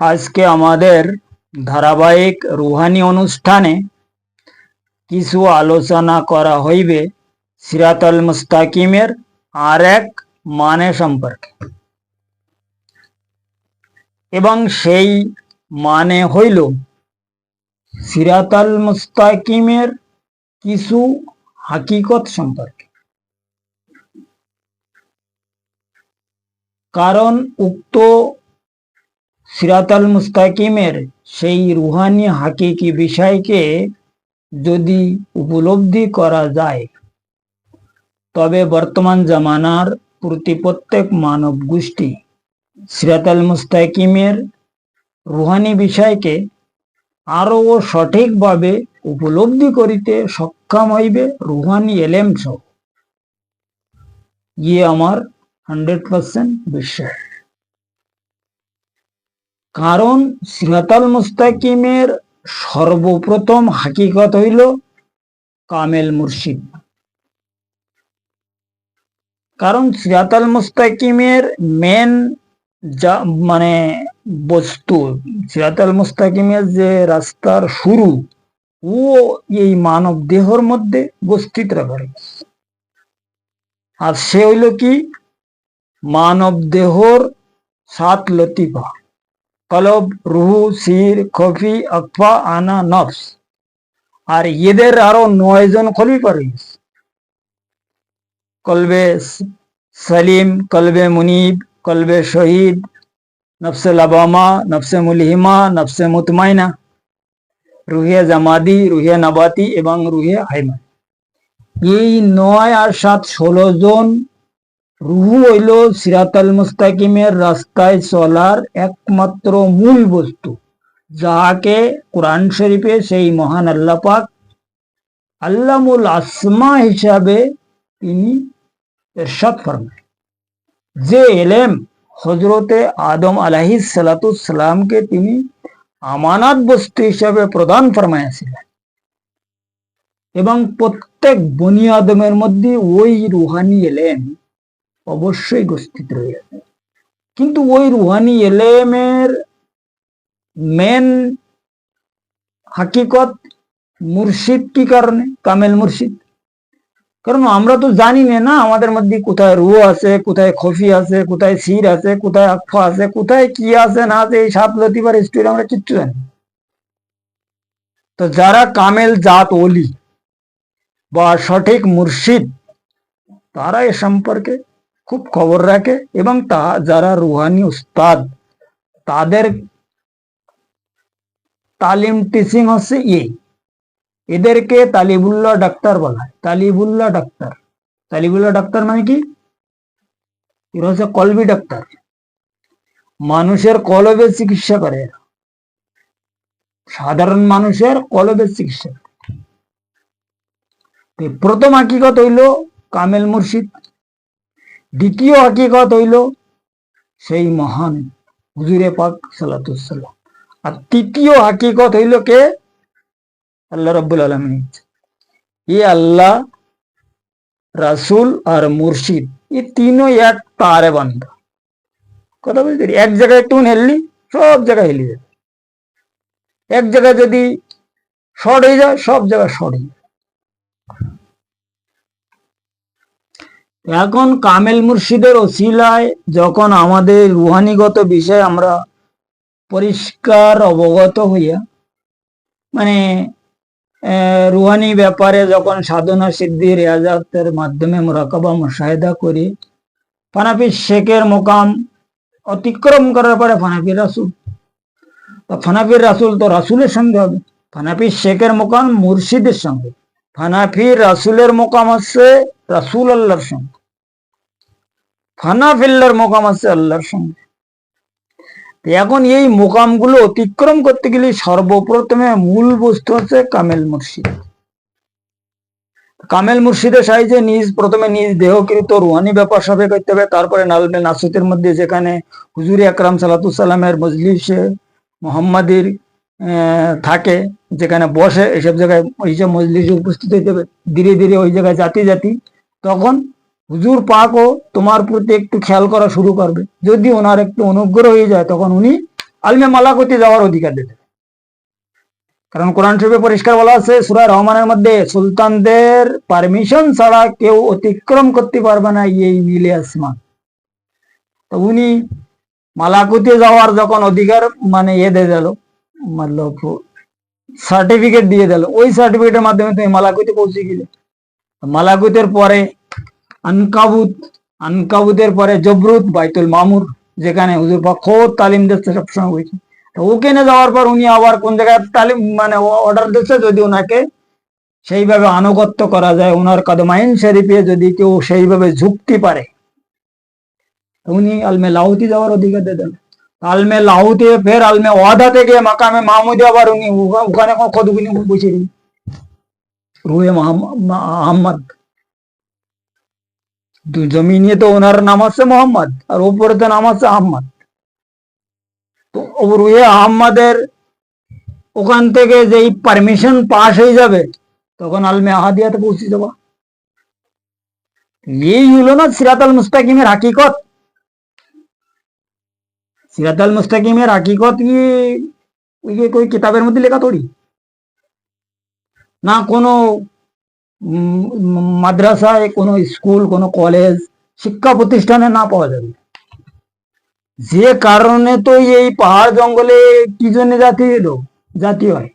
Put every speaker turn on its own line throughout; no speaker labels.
আজকে আমাদের ধারাবাহিক রুহানি অনুষ্ঠানে কিছু আলোচনা করা হইবে সিরাতাল মুস্তাকিমের আর এক মানে সম্পর্কে। এবং সেই মানে হইল সিরাতাল মুস্তাকিমের কিছু হাকিকত সম্পর্কে। কারণ উক্ত সিরাতাল মুস্তাকিমের সেই রুহানি হাকিকি বিষয়কে যদি উপলব্ধি করা যায়, তবে বর্তমান জামানার প্রতি প্রত্যেক মানব গোষ্ঠী সিরাতাল মুস্তাকিমের রুহানি বিষয়কে আরও সঠিকভাবে উপলব্ধি করিতে সক্ষম হইবে রুহানি এলেম ইয়ে আমার হান্ড্রেড পার্সেন্ট বিশ্বাস। কারণ সিরাতাল মুস্তাকিমের সর্বপ্রথম হাকিকত হইল কামেল মুর্শিদ। কারণ সিরাতাল মুস্তাকিমের মেন যা মানে বস্তু, সিরাতাল মুস্তাকিমের যে রাস্তার শুরু, ও এই মানব দেহর মধ্যে বস্তিত করে আর সে হইল কি? মানব দেহর সাত লতিফা। কলব, রুহু, সির, খফি, আকফা, আনা, নফস। আর এদের আরও নয় জন খলিফা রয়েছে। কলবে সলিম, কলবে মুনিব, কলবে শহীদ, নফসে লাবামা, নফসে মুলহিমা, নফসে মুতমাইনা, রুহে জামাদি, রুহে নাবাতি এবং রুহে হাইমা। এই নয় আর সাত ষোলো জন রুহু হইল সিরাতাল মুস্তাকিমের রাস্তায় চলার একমাত্র মূল বস্তু, যাহাকে কোরআন শরীফে সেই মহান আল্লাহ পাক আল্লামুল আসমা হিসাবে তিনি এরশাদ ফরমায়। যে এলেম হজরতে আদম আলাহি সালাতামকে তিনি আমানাত বস্তু হিসাবে প্রদান ফরমাইয়াছিলেন এবং প্রত্যেক বনি আদমের মধ্যে ওই রুহানি এলেম অবশ্যই উপস্থিত রয়েছে। কিন্তু ওই রুহানি এলেমের মেন হাকিকত মুর্শিদ কি কারণে? কামেল মুর্শিদ। কারণ আমরা তো জানি না না, আমাদের মধ্যে কোথায় রু আছে, কোথায় খফি আছে, কোথায় সির আছে, কোথায় আকফা আছে, কোথায় কি আছে, না আছে, এই সাত লতিবার স্টোরি আমরা কিচ্ছু জানি না। তো যারা কামেল জাত ওলি বা সঠিক মুর্শিদ, তারা এ সম্পর্কে খুব খবর রাখে এবং তা যারা রুহানি উস্তাদ, তাদের তালিম টিচিং হচ্ছে এই এদেরকে তালিবুল্লাহ ডাক্তার বলা হয়। তালিবুল্লাহ ডাক্তার। তালিবুল্লাহ ডাক্তার মানে কি? হচ্ছে কলবি ডাক্তার। মানুষের কলবের চিকিৎসা করে। সাধারণ মানুষের কলবের চিকিৎসা। প্রথম হাকিকত হইল কামেল মুর্শিদ। দ্বিতীয় হাকিকত হইল সেই মহান হুজুরে পাক সালাতুসাল্লাম আর তৃতীয় হাকিকত হইল কে? আল্লাহ রব্বুল আলমিন। এ আল্লাহ, রাসুল আর মুর্শিদ, এ তিনও এক তারে বান্ধা কথা পেরেছি? এক জায়গায় একটু হেললি, সব জায়গায় হেলে যাবে এক জায়গায় যদি শর্ট হয়ে যায়, সব জায়গায় শর্ট হয়ে যায়। এখন কামেল মুর্শিদের ওসিলায় যখন আমাদের রুহানিগত বিষয় আমরা পরিষ্কার অবগত হইয়া মানে রুহানি ব্যাপারে যখন সাধনা সিদ্ধি রেয়াজাতের মাধ্যমে মোরাকাবা মুশাহেদা করি, ফানাফি শেখের মোকাম অতিক্রম করার পরে ফানাফির রাসুল। তো ফানাফির রাসুল তো রাসুলের সঙ্গে হবে। ফানাফি শেখের মোকাম মুর্শিদের সঙ্গে। ফানাফির রাসুলের মোকাম হচ্ছে রাসুল আল্লাহর সঙ্গে। ফানাফিল্লার মোকাম আছে আল্লাহর সঙ্গে। এখন এই মোকামগুলো অতিক্রম করতে গেলে সর্বপ্রথমে মূল বস্তু হচ্ছে কামেল মুর্শিদ। কামেল মুর্শিদের সাহায্যে নিজ, প্রথমে নিজ দেহকৃত রুহানি ব্যাপার সবে করতে হবে, তারপরে নালবে নাসুতের মধ্যে যেখানে হুজুর আকরাম সালাতুসাল্লামের মজলিসে মোহাম্মদীর থাকে, যেখানে বসে, এসব জায়গায় ওইসব মজলিসে উপস্থিত হইতে হবে। ধীরে ধীরে ওই জায়গায় জাতি জাতি তখন হুজুর পাকও তোমার প্রতি একটু খেয়াল করা শুরু করবে। যদি ওনার একটু অনুগ্রহ হয়ে যায়, তখন উনি আলমে মালাকুতি যাওয়ার অধিকার দেবে কারণ কোরআন শরীফে পরিষ্কার বলা আছে সুরা রহমানের মধ্যে, সুলতানদের পারমিশন ছাড়া কেউ অতিক্রম করতে পারবে না এই মিলে আসমান। তো উনি মালাকুতি যাওয়ার যখন অধিকার মানে ইয়ে দিয়ে দিল মতলব সার্টিফিকেট দিয়ে দিল, ওই সার্টিফিকেটের মাধ্যমে তুমি মালাকুতি পৌঁছে গেলে। মালাকুতের পরে আনকাবুত, আনকাবুতের পরে জবরুত বাইতুল মামুর, যেখানে হুজুর খোদ তালিম দিচ্ছে সবসময় হয়েছে ওখানে যাওয়ার পর উনি আবার কোন জায়গায় তালিম মানে অর্ডার দিচ্ছে যদি ওনাকে সেইভাবে আনুগত্য করা যায় ওনার কদমাইন শরীফে যদি কেউ সেইভাবে ঝুঁকতে পারে। উনি আলমে লাহুতি যাওয়ার অধিকার দেন। আলমে লাহুতে ফের আলমে ওয়াদা থেকে মাকামে মাহমুদে আবার উনি ওখানে কত উনি বসে দিন। রুহে আহমদ দু- জমিনে তো ওনার নাম আছে মোহাম্মদ, আর উপরে তো নাম আছে আহমদ তো আহমদের ওখান থেকে যেই পারমিশন পাস হয়ে যাবে, তখন আলমে আহাদিয়াতে পৌঁছে যাবা এই হলো না সিরাতাল মুস্তাকিমের হাকিকত। সিরাতাল মুস্তাকিমের হাকিকত কি ওই যে কিতাবের মধ্যে লেখা থোড়ি? না কোনো মাদ্রাসায় কোনো স্কুল, কোনো কলেজ, শিক্ষা প্রতিষ্ঠানে না পাওয়া যাবে। যে কারণে তো এই পাহাড় জঙ্গলে কি জন্য জাতি এলো? জাতি হয়।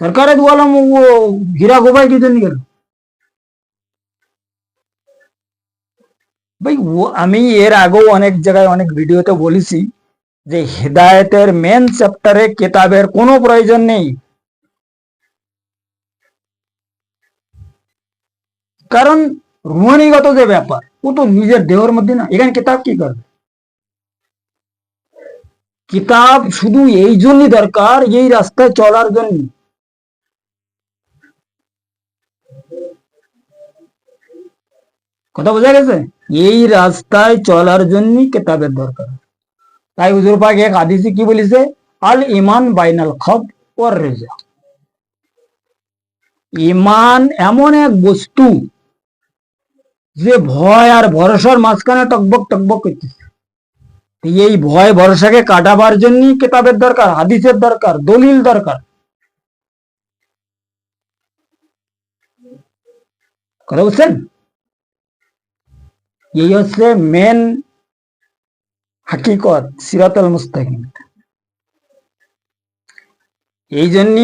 সরকারে দুয়ালাম ও হীরা গোবাই কি জন্য গেল? ভাই আমি এর আগেও অনেক জায়গায় অনেক ভিডিওতে বলেছি যে হেদায়তের মেন চ্যাপ্টারে কেতাবের কোনো প্রয়োজন নেই। কারণ রুহানিগত যে ব্যাপার, ও তো নিজের দেহের মধ্যে না, এখানে কিতাব কি করবে? কিতাব শুধু এই জন্যই দরকার, এই রাস্তায় চলার জন্য কথা বোঝা গেছে? এই রাস্তায় চলার জন্য কিতাবের দরকার। তাই হুজুর পাক এক হাদিসে কি বলেছে? আল ইমান বাইনাল খব ওর রেজা ইমান এমন এক বস্তু যে ভয় আর ভরসার মাঝখানে টকবক টকবক করতেছে এই ভয় ভরসাকে কাটাবার জন্য কিতাবের দরকার, হাদিসের দরকার, দলিল দরকার। কথা বুঝছেন? এই হচ্ছে মেন হাকিকত, সিরাতুল মুস্তাকিম। এই জন্য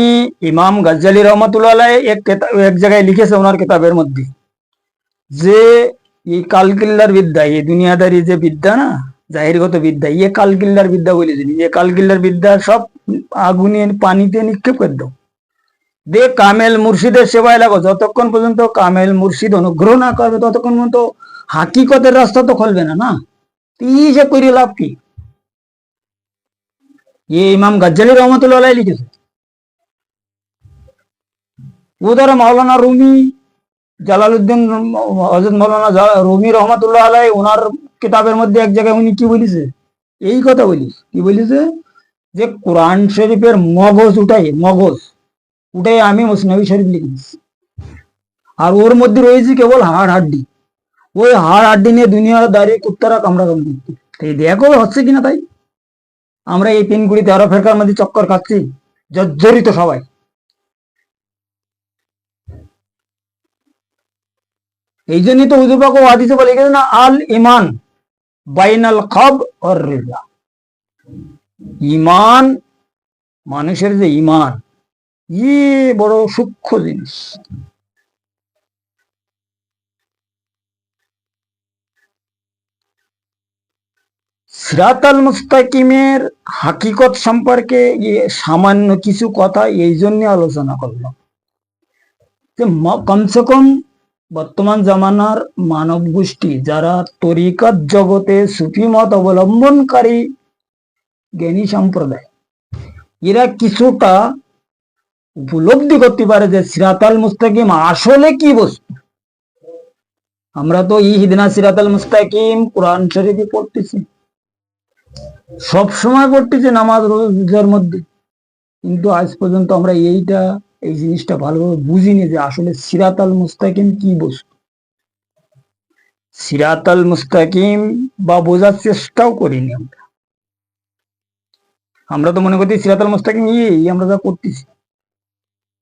ইমাম গাজ্জালি রহমতুল্লাহ এক এক জায়গায় লিখেছে ওনার কিতাবের মধ্যে। যে এই কালকিল্লার বিদ্যা, এই দুনিয়াদারি যে বিদ্যা না, জাহিরগত বিদ্যা ইয়ে কালকিল্লার বিদ্যা বলে দিলি এ কালকিল্লার বিদ্যা সব আগুনে, পানিতে নিক্ষেপ করে দাও। দে কামেল মুর্শিদের সেবায় লাগো। যতক্ষণ পর্যন্ত কামেল মুর্শিদ অনুগ্রহ না করবে, ততক্ষণ পর্যন্ত হাকিকতের রাস্তা তো খুলবে না না? তুই যে করি লাভ কি? ইয়ে ইমাম গাজ্জালি রহমতুল্লাহ লিখেছে। ও ধরো মাওলানা রুমি জালালউদ্দিন হজরত মৌলানা রুমি রহমতুল্লাহ আলাই ওনার কিতাবের মধ্যে এক জায়গায় উনি কি বলিছে? এই কথা বলিস। কি বলিছে? যে কোরআন শরীফের মগজ উঠাই মগজ উঠাই আমি মুসনবী শরীফ লিখে দিচ্ছি আর ওর মধ্যে রয়েছে কেবল হাড় হাড্ডি। ওই হাড় হাড্ডি নিয়ে দুনিয়ার দাঁড়িয়ে কুত্তারা কামড়া কামড়ি এই দেখো হচ্ছে কিনা তাই? আমরা এই তিন কুড়ি তেরো ফেরকার মধ্যে চক্কর খাচ্ছি। জর্জরিত সবাই। এই জন্যই তো হুজুর পাক হাদিসে বলে গেছে না আল ইমান বাইনাল খব আর রেজা। ইমান, মানুষের যে ইমান ই বড় সূক্ষ্ম জিনিস। সিরাতাল মুস্তাকিমের হাকিকত সম্পর্কে সামান্য কিছু কথা এই জন্য আলোচনা করলাম। কমসে কম বর্তমান জামানার মানব গোষ্ঠী যারা তরিকত জগতে সুফি মত অবলম্বনকারী জ্ঞানী সম্প্রদায়, এরা কিছুটা উপলব্ধি করতে পারে যে সিরাতাল মুস্তাকিম আসলে কি বস্তু। আমরা তো ই হিদনা সিরাতাল মুস্তাকিম কোরআন শরীফে পড়তেছি। সব সময় পড়তেছি নামাজ, রোজার মধ্যে। কিন্তু আজ পর্যন্ত আমরা এইটা এই জিনিসটা ভালোভাবে বুঝিনি যে আসলে সিরাতাল মুস্তাকিম কি বস্তু? সিরাতাল মুস্তাকিম বা বোঝার চেষ্টাও করিনি আমরা। আমরা তো মনে করছি সিরাতাল মুস্তাকিম ইয়ে আমরা যা করতেছি।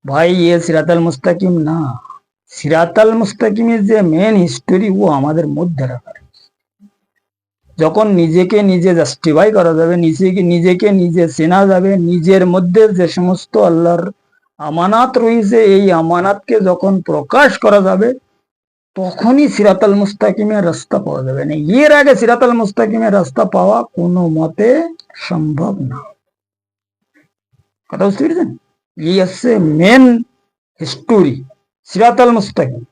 ভাই ইয়ে সিরাতাল মুস্তাকিম না। সিরাতাল মুস্তাকিমের যে মেন হিস্টোরি ও আমাদের মধ্যে রাখা যখন নিজেকে নিজে জাস্টিফাই করা যাবে, নিজেকে নিজেকে নিজে চেনা যাবে, নিজের মধ্যে যে সমস্ত আল্লাহর আমানাত রয়েছে, এই আমানাতকে যখন প্রকাশ করা যাবে, তখনই সিরাতাল মুস্তাকিমের রাস্তা পাওয়া যাবে। না এর আগে সিরাতাল মুস্তাকিমের রাস্তা পাওয়া কোনো মতে সম্ভব না। কথা বুঝতে পেরেছেন? এই হচ্ছে মেন হিস্টোরি সিরাতাল মুস্তাকিম।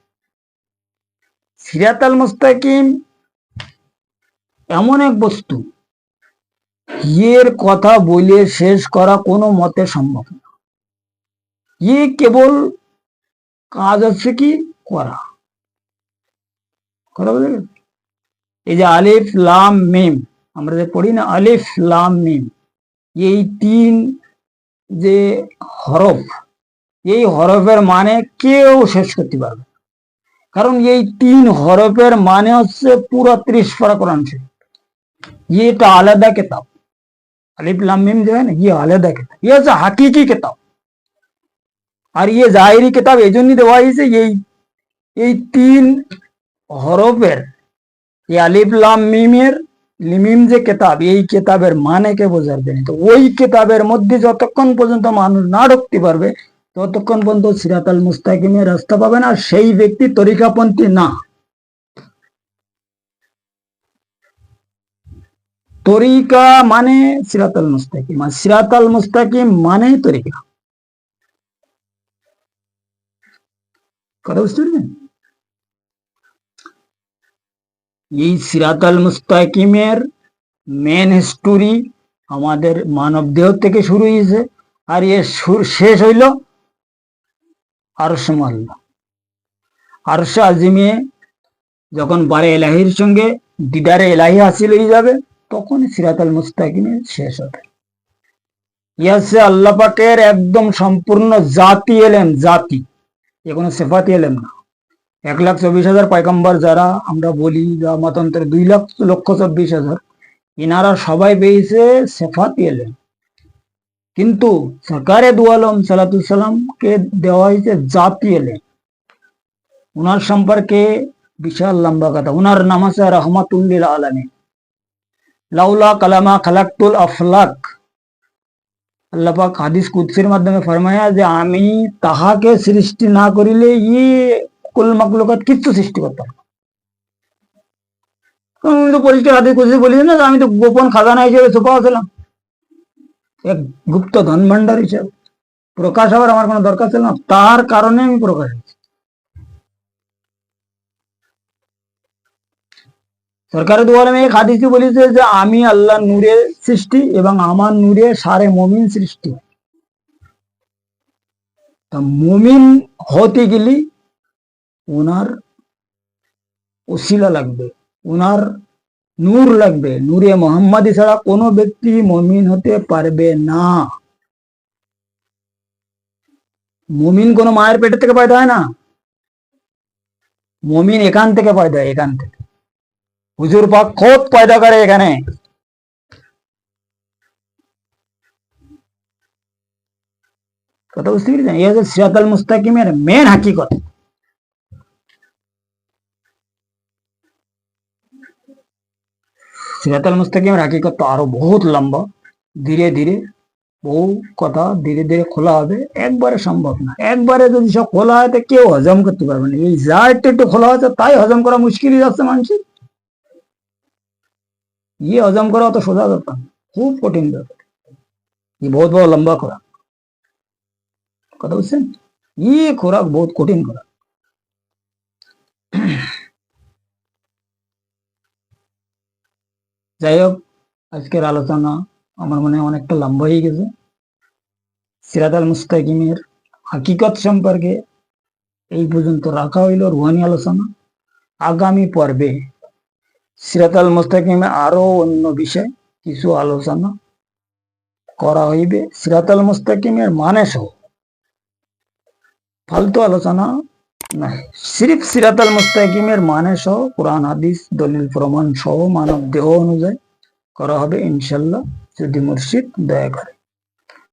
সিরাতাল মুস্তাকিম এমন এক বস্তু, এর কথা বলে শেষ করা কোনো মতে সম্ভব না। ই কেবল কাজ হচ্ছে কি করা এই যে আলিফ লাম মিম আমরা যে পড়ি না আলিফ লাম মিম এই তিন যে হরফ এই হরফের মানে কেউ শেষ করতে পারবে কারণ এই তিন হরফের মানে হচ্ছে পুরো ত্রিশ পারা কোরআন শরীফ এটা আলাদা কেতাব আলিফ লাম মিম যে হয় না ইয়ে আলাদা কেতাব ইয়ে হচ্ছে হাকিকি কেতাব আর ये জাহিরি কিতাব এই জন্যই দেওয়া হয়েছে, এই এই তিন হরফের, এই আলিফ, লাম, মিমের, লিমিম যে কিতাব, এই কিতাবের মানে কে বোঝার জন্য তো ওই কিতাবের মধ্যে যতক্ষণ পর্যন্ত মানুষ না ঢুকতে পারবে, ততক্ষণ পর্যন্ত সিরাতাল মুস্তাকিমের রাস্তা পাবে না সেই ব্যক্তি তরিকাপন্থী না। তরিকা মানে সিরাতাল মুস্তাকিম, আর সিরাতাল মুস্তাকিম মানে তরিকা। কথা বুঝতে পারবেন এই সিরাতাল মুস্তাকিমের মেন স্টোরি আমাদের মানব দেহ থেকে শুরু হয়েছে আর এর শেষ হইল আরশ মাল্লা আরশ আজিমে যখন বারে এলাহির সঙ্গে দিদারে এলাহি হাসিল হয়ে যাবে তখন সিরাতাল মুস্তাকিমের শেষ হবে ইয়াসে আল্লাহ পাকের একদম সম্পূর্ণ জাতি এলেন জাতি এ কোনো সেফাতি এলেম। না এক লাখ চব্বিশ হাজার পয়গম্বর যারা, আমরা বলি বা মতান্তরে দুই লাখ লক্ষ চব্বিশ হাজার। এনারা সবাই পেয়েছে সেফাতি এলেম। কিন্তু সরকারে দু আলম সালাতুসাল্লামকে দেওয়া হয়েছে জাতি এলেম। ওনার সম্পর্কে বিশাল লম্বা কথা। ওনার নাম আছে রহমাতুল্লিল আলমী লাউলা কালামা খালাক্তুল আফলাক। আল্লাহ পাক হাদিস কুদ্সির মাধ্যমে ফরমায়া যে আমি তাহাকে সৃষ্টি না করিলে ই কুল মাকলুকাত কিচ্ছু সৃষ্টি করতাম। আমি তো পরিষ্কার হাদিস কুদসি বলি না আমি তো গোপন খাজানা হিসেবে ছুপা ছিলাম এক গুপ্ত ধন ভান্ডার হিসেবে। প্রকাশ হওয়ার আমার কোনো দরকার ছিল না। তার কারণে আমি প্রকাশ সরকারের দুয়ারে এক হাদিসে বলেছে যে, আমি আল্লাহ নূরের সৃষ্টি এবং আমার নূরে সারে মমিন সৃষ্টি। তা মমিন হতে গেলে ওনার ওসিলা লাগবে, ওনার নূর লাগবে। নূরে মোহাম্মদি ছাড়া কোনো ব্যক্তি মমিন হতে পারবে না। মমিন কোনো মায়ের পেটের থেকে পয়দা হয় না। মমিন এখান থেকে পয়দা এখান থেকে। হুজুর পাক খোদ পয়দা করে এখানে। কথা বুঝতে পেরেছেন? এই হচ্ছে সিরাতাল মুস্তাকিমের মেন হাকিকত। সিরাতাল মুস্তাকিমের হাকিকত তো আরও বহুত লম্বা। ধীরে ধীরে বহু কথা ধীরে ধীরে খোলা হবে। একবারে সম্ভব না। একবারে যদি সব খোলা হয়, তো কেউ হজম করতে পারবে না। এই যা একটু একটু খোলা হচ্ছে তাই হজম করা মুশকিলই যাচ্ছে মানুষের। ये हजम करा तो सोजा करता खूब कठिन ব্যাপার ये बहुत बहुत लंबा खुराक কথা বুঝছেন ই খোরাক বহুত কঠিন খোরাক যাই হোক আজকের আলোচনা আমার মনে হয় অনেকটা লম্বা হয়ে গেছে সিরাত আল মুস্তাকিমের হাকিকত সম্পর্কে এই পর্যন্ত রাখা হইল রুহানি আলোচনা আগামী পর্বে সিরাত আল মুস্তাকিমে আরও অন্য বিষয় কিছু আলোচনা করা হইবে। সিরাত আল মুস্তাকিমের মানে সহ ফালতু আলোচনা নাই। সিরিফ সিরাতাল মুস্তাকিমের মানে সহ কোরআন, হাদিস, দলিল, প্রমাণ সহ মানব দেহ অনুযায়ী করা হবে ইনশাল্লাহ যদি মুর্শিদ দয়া করে।